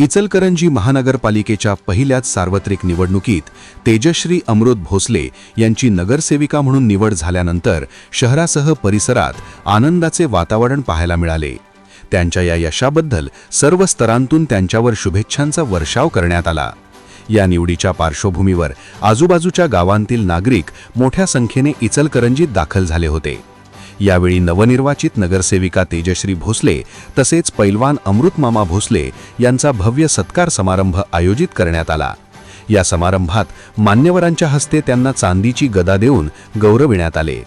इचलकरंजी महानगरपालिकेच्या पहिल्याच सार्वत्रिक निवडणुकीत तेजश्री अमृत भोसले यांची नगरसेविका म्हणून निवड झाल्यानंतर शहरासह परिसरात आनंदाचे वातावरण पाहायला मिळाले. त्यांच्या या यशाबद्दल सर्व स्तरांतून त्यांच्यावर शुभेच्छांचा वर्षाव करण्यात आला. या निवडीच्या पार्श्वभूमीवर आजूबाजूच्या गावांतील नागरिक मोठ्या संख्येने इचलकरंजीत दाखल झाले होते. यावेळी नवनिर्वाचित नगरसेविका तेजश्री भोसले तसेच पैलवान अमृतमामा भोसले यांचा भव्य सत्कार समारंभ आयोजित करण्यात आला. या समारंभात मान्यवरांच्या हस्ते त्यांना चांदीची गदा देऊन गौरविण्यात आले.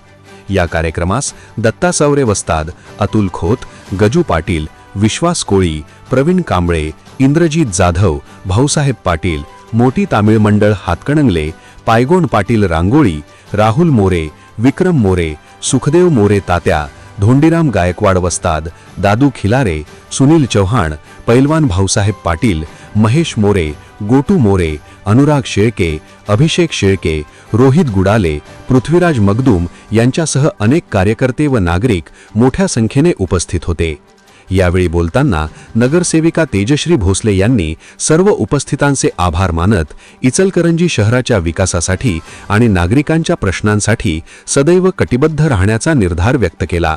या कार्यक्रमास दत्ता सावरे वस्ताद अतुल खोत गजू पाटील विश्वास कोळी प्रवीण कांबळे इंद्रजीत जाधव भाऊसाहेब पाटील मोठी तामिळ मंडळ हातकणंगले पायगोण पाटील रांगोळी राहुल मोरे विक्रम मोरे सुखदेव मोरे तात्या धोंडीराम गायकवाड वस्ताद दादू खिलारे सुनील चव्हाण पैलवान भाऊसाहेब पाटील महेश मोरे गोटू मोरे अनुराग शेळके अभिषेक शेळके रोहित गुडाले पृथ्वीराज मगदूम यांच्यासह अनेक कार्यकर्ते व नागरिक मोठ्या संख्येने उपस्थित होते. यावेळी बोलताना नगरसेविका तेजश्री भोसले यांनी सर्व उपस्थितांचे आभार मानत इचलकरंजी शहराच्या विकासासाठी आणि नागरिकांच्या प्रश्नांसाठी सदैव कटिबद्ध राहण्याचा निर्धार व्यक्त केला.